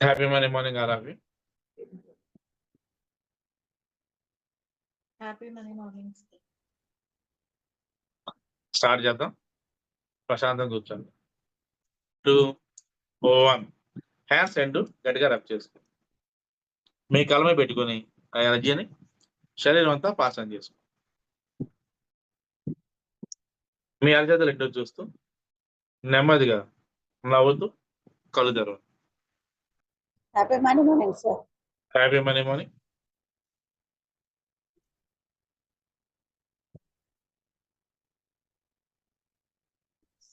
Happy money morning ఆరావి happy money morning start చేద్దాం. ప్రశాంతం కూర్చోండి. టూ ఓ వన్ హ్యాండ్స్ రెండు గట్టిగా రబ్ చేసుకో మీ కలమే పెట్టుకొని ఆ ఎనర్జీని శరీరం అంతా పాసన చేసుకో మీ అరచేతులు ఎటు చూస్తూ నెమ్మదిగా నవ్వుతూ కళ్ళు తెరవండి. Happy money morning sir happy money morning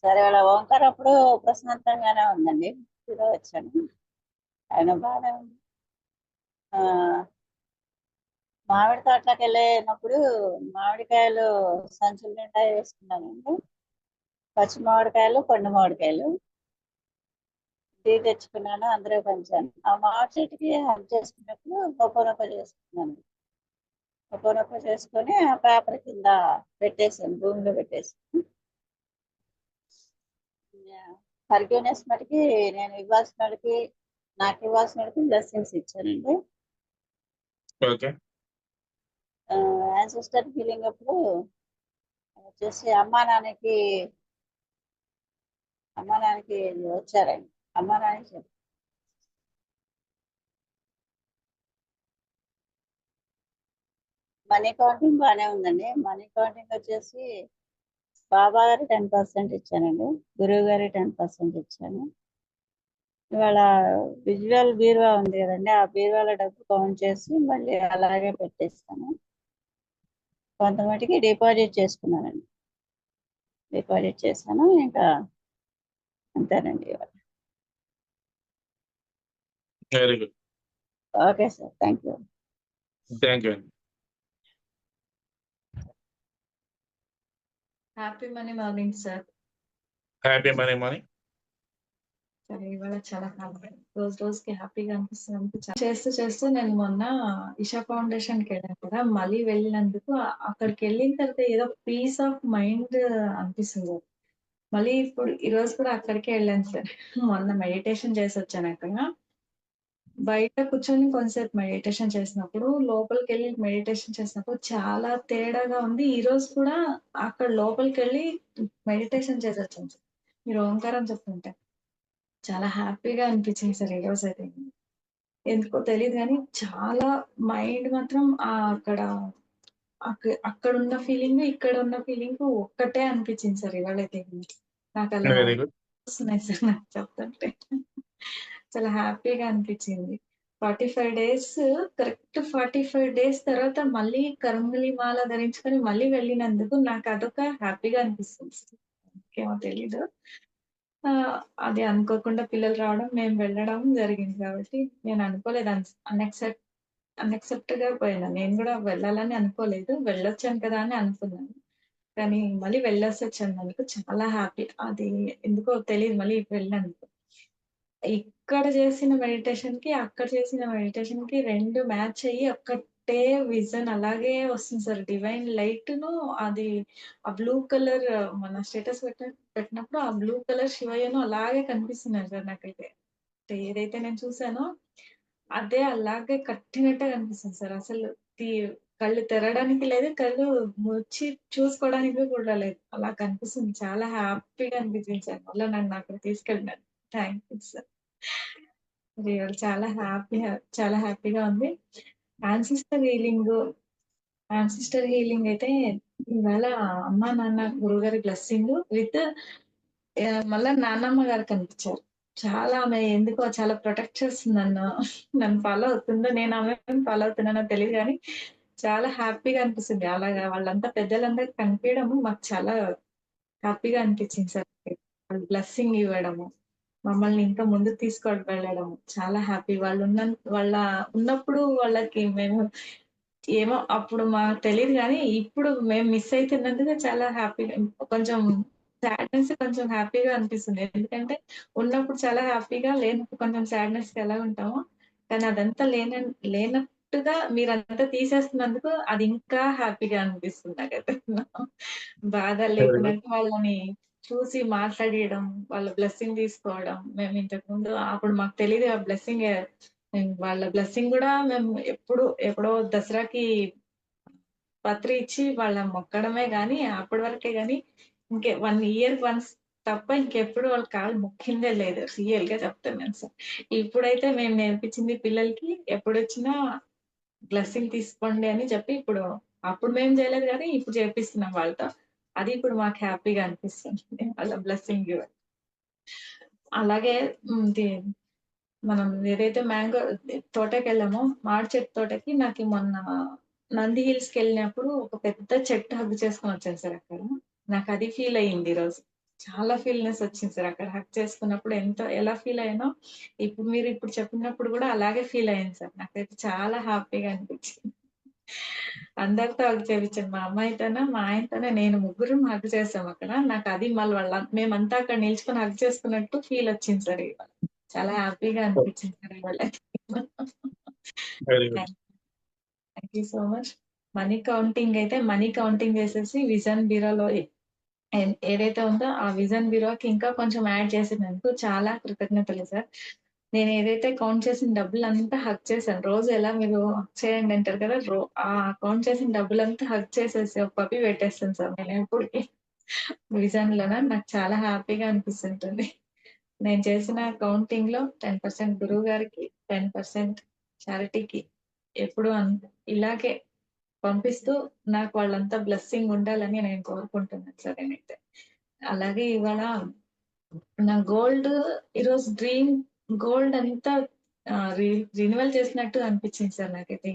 సరే వాళ్ళ ఓంకార్ అప్పుడు ప్రశాంతంగానే ఉందండి. ఇదో వచ్చాను. ఆయన బాగానే ఉంది. ఆ, మామిడి తోటలోకి వెళ్ళినప్పుడు మామిడికాయలు సంచులు నిండా వేసుకున్నానండి. పచ్చి మామిడికాయలు పండు మామిడికాయలు. టీ తెచ్చుకున్నాను అందరూ పంచాను. ఆ మామిడి చెట్టుకి హెల్ప్ చేసుకున్నప్పుడు గొప్ప నొప్ప చేసుకున్నాను. గొప్ప నొప్ప చేసుకొని ఆ పేపర్ కింద పెట్టేసాను భూమిలో పెట్టేసాను ఫర్గ్యూనెస్ మటుకి నేను ఇవ్వాల్సిన వాడికి నాకు ఇవ్వాల్సిన వాడికి బ్లెస్సింగ్స్ ఇచ్చానండి. ఓకే. యాన్సిస్టర్ ఫీలింగ్ అప్పుడు వచ్చేసి అమ్మా నాన్నకి అమ్మా నాన్నకి వచ్చారండి. అమ్మా మనీ కౌంటింగ్ బాగానే ఉందండి. మనీ కౌంటింగ్ వచ్చేసి బాబా గారు టెన్ పర్సెంట్ ఇచ్చానండి గురువు గారి టెన్ పర్సెంట్ ఇచ్చాను ఇవాళ విజువల్ బీరువా ఉంది కదండి. ఆ బీరువాల డబ్బు కౌంట్ చేసి మళ్ళీ అలాగే పెట్టేస్తాను. కొంతమటికి డిపాజిట్ చేసుకున్నానండి. డిపాజిట్ చేశాను. ఇంకా అంతేనండి ఇవాళ. Very good okay sir thank you thank you అండి happy money morning sir happy money morning సరే ఇవాళ చాలా హ్యాపీ రోజు రోజుకి హ్యాపీగా అనిపిస్తుంది. చేస్తూ చేస్తూ నేను మొన్న ఇషా ఫౌండేషన్కి వెళ్ళాను కదా మళ్ళీ వెళ్ళినందుకు అక్కడికి వెళ్ళిన తర్వాత ఏదో పీస్ ఆఫ్ మైండ్ అనిపిస్తుంది. మళ్ళీ ఇప్పుడు ఈ రోజు కూడా అక్కడికే వెళ్ళాను సార్. మొన్న మెడిటేషన్ చేసి వచ్చాను అక్కడ బయట కూర్చొని కొంతసేపు మెడిటేషన్ చేసినప్పుడు లోపలికి వెళ్ళి మెడిటేషన్ చేసినప్పుడు చాలా తేడాగా ఉంది. ఈ రోజు కూడా అక్కడ లోపలికి వెళ్ళి మెడిటేషన్ చేసి వచ్చాను మీరు ఓంకారం చెప్తుంటే చాలా హ్యాపీగా అనిపించింది సార్ ఈ రోజు అయితే. ఎందుకో తెలియదు కానీ చాలా మైండ్ మాత్రం ఆ అక్కడ అక్క- అక్కడ ఉన్న ఫీలింగ్ ఇక్కడ ఉన్న ఫీలింగ్ ఒక్కటే అనిపించింది సార్ ఇవాళ అయితే. నాకు అలా వస్తున్నాయి సార్ నాకు చెప్తుంటే. చాలా హ్యాపీగా అనిపించింది. Forty five days correct forty five days తర్వాత మళ్ళీ కరంగులి మాల ధరించుకొని మళ్ళీ వెళ్ళినందుకు నాకు అదొక హ్యాపీగా అనిపిస్తుంది. ఇంకేమో తెలీదు. అది అనుకోకుండా పిల్లలు రావడం మేము వెళ్ళడం జరిగింది కాబట్టి నేను అనుకోలేదు. అన్ఎక్సెప్ట్ అన్ఎక్సెప్ట్గా పోయినా. నేను కూడా వెళ్ళాలని అనుకోలేదు. వెళ్ళొచ్చాను కదా అని అనుకున్నాను. కానీ మళ్ళీ వెళ్ళొసి వచ్చినందుకు చాలా హ్యాపీ. అది ఎందుకో తెలియదు మళ్ళీ వెళ్ళాను ఇక్కడ చేసిన మెడిటేషన్కి అక్కడ చేసిన మెడిటేషన్కి రెండు మ్యాచ్ అయ్యి ఒక్కటే విజన్ అలాగే వస్తుంది సార్. డివైన్ లైట్ను అది ఆ బ్లూ కలర్ మన స్టేటస్ పెట్ట పెట్టినప్పుడు ఆ బ్లూ కలర్ శివయ్యను అలాగే కనిపిస్తున్నారు సార్ నాకైతే. ఏదైతే నేను చూసానో అదే అలాగే కట్టినట్టే కనిపిస్తుంది సార్. అసలు తీ- కళ్ళు తెరడానికి లేదు కళ్ళు ముచ్చి చూసుకోవడానికి కూడా లేదు. అలా కనిపిస్తుంది. చాలా హ్యాపీగా అనిపించింది సార్. మళ్ళీ నన్ను అక్కడ తీసుకెళ్ళినారు. థ్యాంక్ యూ సార్ ఇవాళ చాలా హ్యాపీ చాలా హ్యాపీగా ఉంది. ఆన్సిస్టర్ హీలింగ్ ఆన్సిస్టర్ హీలింగ్ అయితే ఇవాళ అమ్మ నాన్న గురుగారి బ్లెస్సింగ్ విత్ మళ్ళా నాన్నమ్మ గారు కనిపించారు. చాలా ఆమె ఎందుకో చాలా ప్రొటెక్ట్ చేస్తుంది నన్ను. నన్ను ఫాలో అవుతుందో నేను ఆమె ఫాలో అవుతున్నానో తెలియదు కానీ చాలా హ్యాపీగా అనిపిస్తుంది. అలాగా వాళ్ళంతా పెద్దలందరూ కనిపించడము మాకు చాలా హ్యాపీగా అనిపించింది సార్. బ్లెస్సింగ్ ఇవ్వడము. మమ్మల్ని ఇంకా ముందుకు తీసుకొని వెళ్ళడం చాలా హ్యాపీ. వాళ్ళు ఉన్న వాళ్ళ ఉన్నప్పుడు వాళ్ళకి మేము ఏమో అప్పుడు మాకు తెలియదు కానీ ఇప్పుడు మేము మిస్ అవుతున్నందుకు చాలా హ్యాపీగా కొంచెం సాడ్నెస్ కొంచెం హ్యాపీగా అనిపిస్తుంది. ఎందుకంటే ఉన్నప్పుడు చాలా హ్యాపీగా లేనప్పుడు కొంచెం సాడ్నెస్ ఎలా ఉంటామో కానీ అదంతా లేన లేనట్టుగా మీరంతా తీసేస్తున్నందుకు అది ఇంకా హ్యాపీగా అనిపిస్తుంది నాకైతే. బాధ లేకుండా వాళ్ళని చూసి మాట్లాడియడం, వాళ్ళ బ్లెస్సింగ్ తీసుకోవడం. మేము ఇంతకుముందు అప్పుడు మాకు తెలియదు ఆ బ్లెస్సింగ్ వాళ్ళ బ్లెస్సింగ్ కూడా మేము ఎప్పుడు ఎప్పుడో దసరాకి పత్రి ఇచ్చి వాళ్ళ మొక్కడమే కానీ అప్పటి వరకే కానీ ఇంకే వన్ ఇయర్ వన్స్ తప్ప ఇంకెప్పుడు వాళ్ళ కాళ్ళు మొక్కిందే లేదు. రియల్‌గా చెప్తాను సార్. ఇప్పుడైతే మేము నేర్పించింది పిల్లలకి ఎప్పుడు వచ్చినా బ్లెస్సింగ్ తీసుకోండి అని చెప్పి ఇప్పుడు అప్పుడు మేము చేయలేదు కానీ ఇప్పుడు చేపిస్తున్నాం వాళ్ళతో. అది ఇప్పుడు మాకు హ్యాపీగా అనిపిస్తుంది. వాళ్ళ బ్లెస్సింగ్ అలాగే మనం ఏదైతే మ్యాంగో తోటకెళ్ళామో, మాడి చెట్టు తోటకి నాకు మొన్న నంది హిల్స్‌కెళ్ళినప్పుడు ఒక పెద్ద చెట్టు హగ్ చేసుకొని వచ్చాను సార్ అక్కడ. నాకు అది ఫీల్ అయింది ఈరోజు. చాలా ఫీల్‌నెస్ వచ్చింది సార్ అక్కడ హక్ చేసుకున్నప్పుడు ఎంత ఎలా ఫీల్ అయ్యానో, ఇప్పుడు మీరు ఇప్పుడు చెప్పినప్పుడు కూడా అలాగే ఫీల్ అయింది సార్. నాకైతే చాలా హ్యాపీగా అనిపించింది. అందరితో హగ్ చేపించాను. మా అమ్మాయితోన, మా ఆయనతోనే నేను ముగ్గురం హగ్ చేసాం అక్కడ. నాకది మళ్ళీ వాళ్ళ మేమంతా అక్కడ నిల్చుకొని హగ్ చేసుకున్నట్టు ఫీల్ వచ్చింది సార్ ఇవాళ. చాలా హ్యాపీగా అనిపించింది సార్ ఇవాళ. Thank you so much. Money counting అయితే మనీ కౌంటింగ్ చేసేసి విజన్ బ్యూరోలో ఏదైతే ఉందో ఆ విజన్ బ్యూరోకి ఇంకా కొంచెం యాడ్ చేసినందుకు చాలా కృతజ్ఞతలు సార్. నేను ఏదైతే కౌంట్ చేసిన డబ్బులంతా హక్ చేశాను. రోజు ఎలా మీరు హగ్ చేయండి అంటారు కదా! రో ఆ కౌంట్ చేసిన డబ్బులంతా హక్ చేసేసి ఒక పప్పి పెట్టేస్తాను సార్ నేను ఎప్పటికి. విజన్‌లోన నాకు చాలా హ్యాపీగా అనిపిస్తుంటుంది. నేను చేసిన కౌంటింగ్లో టెన్ పర్సెంట్ గురువు గారికి, 10% చారిటీకి ఎప్పుడు అన్ ఇలాగే పంపిస్తూ నాకు వాళ్ళంతా బ్లెస్సింగ్ ఉండాలని నేను కోరుకుంటున్నాను సార్ నేనైతే. అలాగే ఇవాళ నా గోల్డ్ ఈరోజు డ్రీమ్ గోల్డ్ అంతా రి రినివల్ చేసినట్టు అనిపించింది సార్ నాకైతే.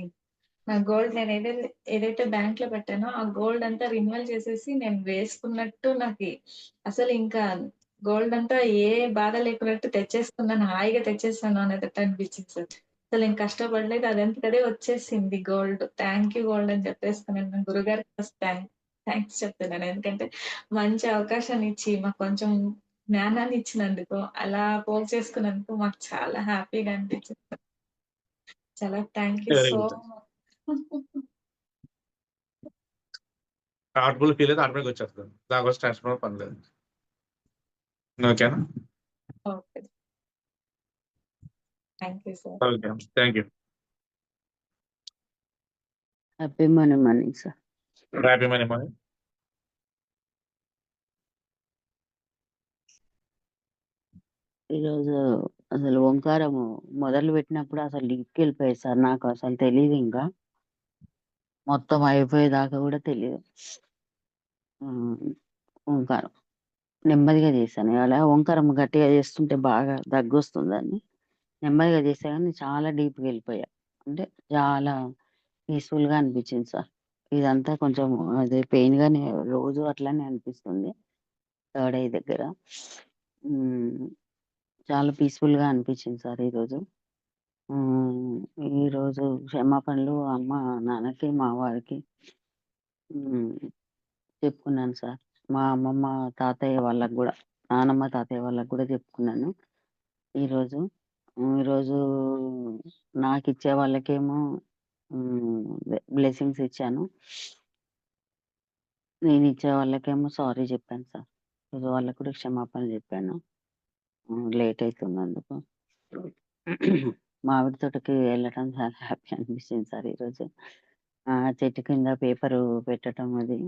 నా గోల్డ్ నేను ఏదైతే ఏదైతే బ్యాంక్‌లో పెట్టానో ఆ గోల్డ్ అంతా రినివల్ చేసేసి నేను వేసుకున్నట్టు నాకు అసలు ఇంకా గోల్డ్ అంతా ఏ బాధ లేకున్నట్టు తెచ్చేసుకున్నాను. హాయిగా తెచ్చేస్తాను అనేటట్టు అనిపించింది సార్. అసలు నేను కష్టపడలేదు. అదంతటదే వచ్చేసింది గోల్డ్. థ్యాంక్ యూ గోల్డ్ అని చెప్పేసుకున్నాను. గురుగారికి గురువుగారికి ఫస్ట్ థాంక్ థాంక్స్ చెప్తున్నాను. ఎందుకంటే మంచి అవకాశాన్ని ఇచ్చి మాకు కొంచెం జ్ఞానాన్ని ఇచ్చినందుకు, అలా పోగు చేసుకున్నందుకు మాకు చాలా హ్యాపీగా అనిపించింది. చాలా thank you so. Heartful feel అయితే ఆటోమేటిక్‌గా వచ్చేస్తది. దానికోసం టెన్షన్ పడే పని లేదు. ఓకేనా? Okay. Thank you sir. Okay. Thank you. Happy money morning sir. Happy money money. ఈరోజు అసలు ఓంకారము మొదలుపెట్టినప్పుడు అసలు డీప్‌కెళ్ళిపోయేది సార్. నాకు అసలు తెలియదు ఇంకా. మొత్తం అయిపోయేదాకా కూడా తెలియదు ఓంకారం. నెమ్మదిగా చేశాను. అలా ఓంకారం గట్టిగా చేస్తుంటే బాగా దగ్గు వస్తుందని నెమ్మదిగా చేశాను కానీ చాలా డీప్‌గా వెళ్ళిపోయా. అంటే చాలా పీస్‌ఫుల్‌గా అనిపించింది సార్. ఇదంతా కొంచెం అదే పెయిన్‌గానే రోజు అట్లానే అనిపిస్తుంది. థర్డ్ ఐ దగ్గర. చాలా పీస్‌ఫుల్‌గా అనిపించింది సార్ ఈరోజు. హ్మ్. ఈరోజు క్షమాపణలు అమ్మ, నాన్నకి, మా వారికి హ్మ్. చెప్పుకున్నాను సార్. మా అమ్మమ్మ, తాతయ్య వాళ్ళకి గూడా నానమ్మ, తాతయ్య వాళ్ళకి గూడా చెప్పుకున్నాను. ఈరోజు. హ్మ్. ఈరోజు నాకిచ్చే వాళ్ళకేమో హ్మ్. అదే బ్లెస్సింగ్స్ ఇచ్చాను. నేనిచ్చే వాళ్ళకేమో సారీ చెప్పాను సార్. ఈరోజు వాళ్ళకి కూడా క్షమాపణలు చెప్పాను. లేట్ అవుతున్నందుకు మామిడి తోటకి వెళ్ళటం చాలా హ్యాపీ అనిపించింది సార్ ఈరోజు. ఆ చెట్టు కింద పేపరు పెట్టడం అది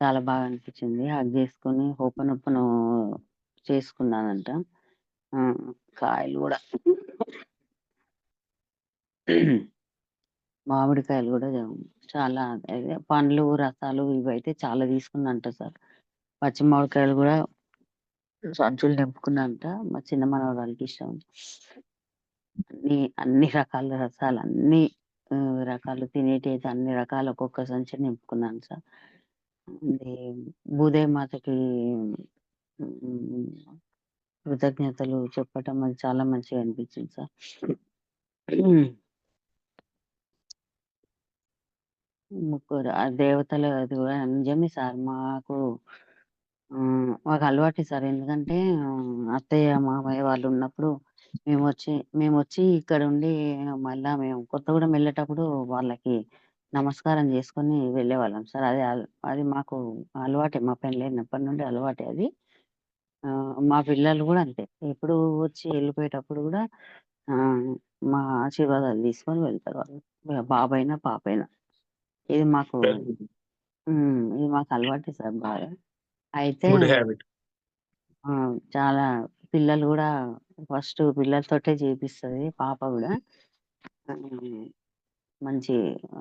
చాలా బాగా అనిపించింది. హగ్ చేసుకొని ఓపెన్ చేసుకున్నానంట. ఆ! కాయలు కూడా మామిడికాయలు కూడా చాలా పండ్లు, రసాలు ఇవైతే చాలా తీసుకుందంట సార్. పచ్చి మామిడికాయలు సంచులు నింపుకుందంట. మా చిన్న మనవరాలకి ఇష్టం. అన్ని అన్ని రకాల రసాలు అన్ని రకాలు తినేటైతే అన్ని రకాల ఒక్కొక్క సంచి నింపుకున్నాను సార్. ఇది భూదేవి మాతకి కృతజ్ఞతలు చెప్పటం అది చాలా మంచిగా అనిపించింది సార్. ముగ్గురు ఆ దేవతలు అది కూడా నిజమే సార్. మాకు హ్మ్. మాకు అలవాటే సార్. ఎందుకంటే అత్తయ్య, మామయ్య వాళ్ళు ఉన్నప్పుడు మేమొచ్చి మేమొచ్చి ఇక్కడుండి మళ్ళా మేము కొత్తగూడెం వెళ్ళేటప్పుడు వాళ్ళకి నమస్కారం చేసుకొని వెళ్ళేవాళ్ళం సార్. అది అల్ అది మాకు అలవాటే. మా పెళ్ళైనప్పటి నుండి అలవాటే అది. మా పిల్లలు కూడా అంతే ఎప్పుడు వచ్చి వెళ్ళిపోయేటప్పుడు కూడా మా ఆశీర్వాదాలు తీసుకొని వెళ్తారు వాళ్ళు బాబైనా పాపైనా ఇది మాకు ఇది మాకు అలవాటే సార్ బాగా అయితే గుడ్ హ్యాబిట్. ఆ, చాలా పిల్లలు కూడా ఫస్ట్ పిల్లలతోటే చేపిస్తుంది పాప కూడా. మంచి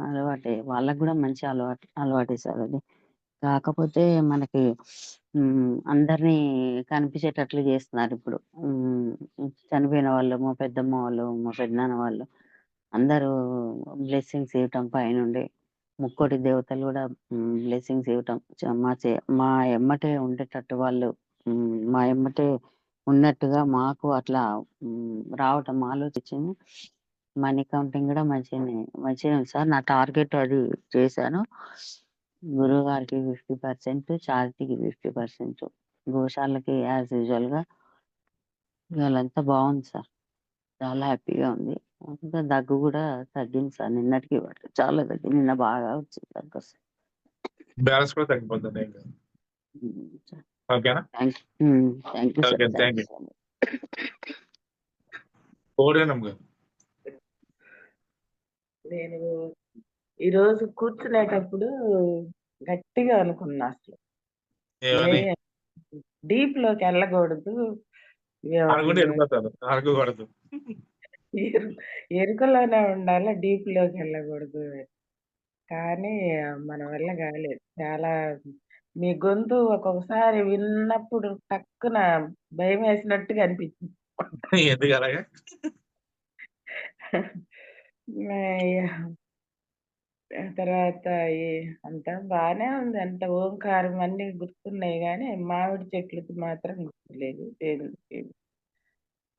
అలవాటే వాళ్ళకు కూడా మంచి అలవాటు అలవాటే సార్ అది కాకపోతే మనకి అందరినీ కనిపించేటట్లు చేస్తున్నారు ఇప్పుడు. చనిపోయిన వాళ్ళు మా పెద్దమ్మ వాళ్ళు మా పెద్దనాన్న వాళ్ళు అందరూ బ్లెస్సింగ్స్ ఇవ్వటం పైనుండి. ముక్కోటి దేవతలు కూడా బ్లెస్సింగ్స్ ఇవ్వటం మా చే- మా ఎమ్మటే ఉండేటట్టు వాళ్ళు మా ఎమ్మటే ఉన్నట్టుగా మాకు అట్లా రావటం ఆలోచించింది. మనీ కౌంటింగ్ కూడా మంచిగానే మంచిగా సార్. నా టార్గెట్ అది చేశాను. గురువు గారికి ఫిఫ్టీ పర్సెంట్ చారిటీకి ఫిఫ్టీ పర్సెంట్. గోశాలకి యాజ్ యూజువల్గా ఇవాళంతా బాగుంది సార్. చాలా హ్యాపీగా ఉంది. ఇంకా దగ్గు కూడా తగ్గింది సార్. నిన్నటికి చాలా తగ్గింది. నిన్న బాగా వచ్చింది దగ్గు. బ్యాలెన్స్ కూడా తగ్గిపోతుంది. ఓకేనా? Thank you. థ్యాంక్ యూ గారు. నేను ఈరోజు కూర్చునేటప్పుడు గట్టిగా అనుకున్నా అసలు. డీప్లోకి వెళ్ళకూడదు. అనుకుంటే వెళ్ళిపోతారు. అనుకోకూడదు ఎరు- ఎరుకలోనే ఉండాలి డీప్లోకి వెళ్ళకూడదు. కానీ మన వల్ల కాలేదు. చాలా మీ గొంతు ఒక్కొక్కసారి విన్నప్పుడు టక్కున భయం వేసినట్టుగా అనిపించింది ఎందుకు అలాగా? అయ్యా. ఆ తర్వాత ఈ- అంతా బాగానే ఉంది. అంత ఓంకారం అన్ని గుర్తున్నాయి కానీ మామిడి చెట్లకి మాత్రం గుర్తులేదు.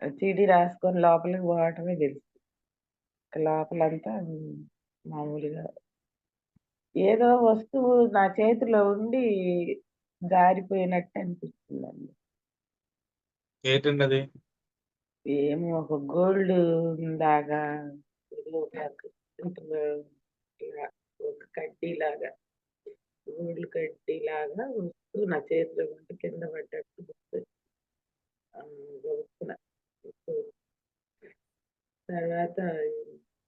చీడి రాసుకొని లోపలికి పోవటమే తెలుసు. లోపలంతా మామూలుగా ఏదో వస్తువు నా చేతిలో ఉండి జారిపోయినట్టు అనిపిస్తుందండి. ఏంటండి ఏమో ఒక గోల్డ్ లాగా ఒక కడ్డీ లాగా గోల్డ్ కడ్డీ లాగా వస్తూ నా చేతిలో ఉండి కింద పడ్డట్టు గబుక్కున. తర్వాత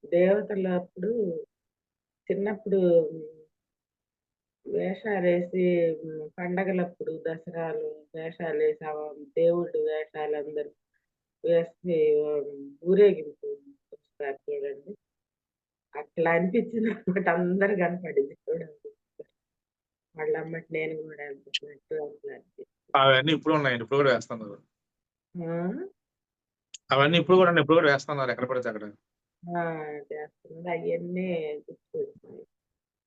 దేవతలు అప్పుడు చిన్నప్పుడు వేషాలు వేసి పండగలప్పుడు దసరాలు వేషాలు వేసి దేవుడు వేషాలు అందరు వేసి ఊరేగింపు వస్తారు చూడండి. అట్లా అనిపించింది అనమాట అందరు కనపడింది చూడండి. వాళ్ళ అమ్మటి నేను కూడా అనుకున్నట్టు అట్లా అవన్నీ ఇప్పుడు ఉన్నాయండి ఇప్పుడు కూడా వేస్తున్నారు. ఆ? అవన్నీ ఇప్పుడు కూడా ఇప్పుడు కూడా వేస్తున్నారు ఎక్కడ పడితే అక్కడ. ఆ, చేస్తున్నది అవన్నీ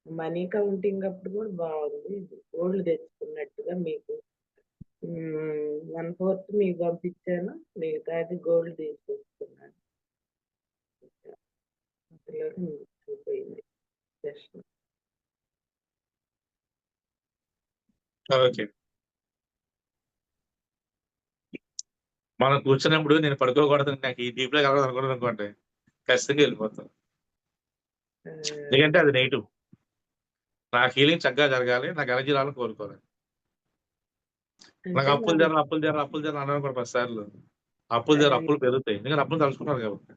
మనీ కౌంటింగ్ అప్పుడు కూడా బాగుంది. గోల్డ్ తెచ్చుకున్నట్టుగా మీకు వన్ ఫోర్త్ మీకు పంపించాను. మిగతాది గోల్డ్ దర్శనం ఓకే. మనం కూర్చున్నప్పుడు నేను పడుకోకూడదు నాకు ఈ డీప్లో కలగదు అనుకోవడం అనుకోండి. ఖచ్చితంగా వెళ్ళిపోతాను ఎందుకంటే అది నెగిటివ్ నా హీలింగ్ చక్కగా జరగాలి నాకు ఎనర్జీ రావాలని కోరుకోవాలి. నాకు అప్పులు జర అప్పులు జర అప్పులు జర అన్నాను కూడా పది సార్లు అప్పులు జర అప్పులు పెరుగుతాయి. ఎందుకంటే అప్పులు తలుచుకున్నారు కాబట్టి.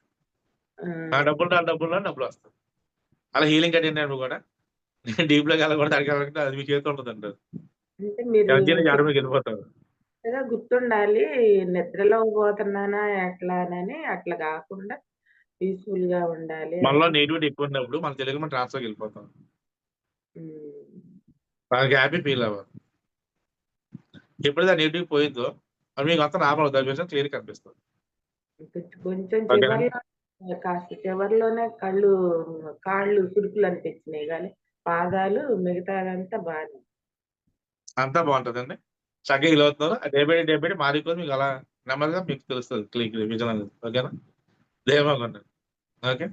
నా డబ్బులు నా డబ్బులు నా డబ్బులు వస్తాయి. అలా హీలింగ్ కట్టినాడు కూడా. నేను డీప్లో వెళ్ళకూడదు అడిగి వెళ్ళకంటే అది మీ ఉంటుంది అంటారు ఎనర్జీ నుంచి వెళ్ళిపోతారు. కదా గుర్తుండాలి. నిద్రలో పోతున్నానా ఎట్లానని అట్లా కాకుండా పీస్ఫుల్గా ఉండాలి మనలో నెగిటివిటీ ఎక్కువ ఉన్నప్పుడు మన తెలుగు మనం ట్రాన్స్ఫర్కి వెళ్ళిపోతాం. ఉమ్, మనకి హ్యాపీ ఫీల్ అవ్వాలి ఎప్పుడైతే నెగిటివ్ పోయిందో అది మీకు అంతా నార్మల్ దాని క్లియర్ కనిపిస్తుంది. కొంచెం- కొంచెం ఓకేనా? చివరిలో కాస్త చివరిలోనే కళ్ళు కాళ్ళు సురుకులు అనిపించినాయి కానీ పాదాలు మిగతాదంతా బాగా అంతా బాగుంటుందండి. చక్కగా హీల్ అవుతున్నారు. డే బై డే బై మారిపోతే మీకు అలా నెమ్మదిగా మీకు తెలుస్తుంది క్లిక్ విజన్ అనేది ఓకేనా? ధైర్యంగా ఉండండి. Okay?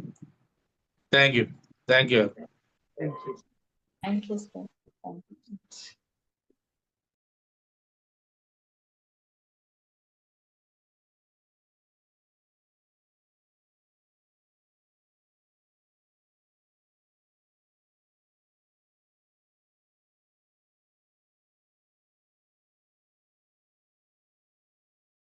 Thank you thank you thank you thank you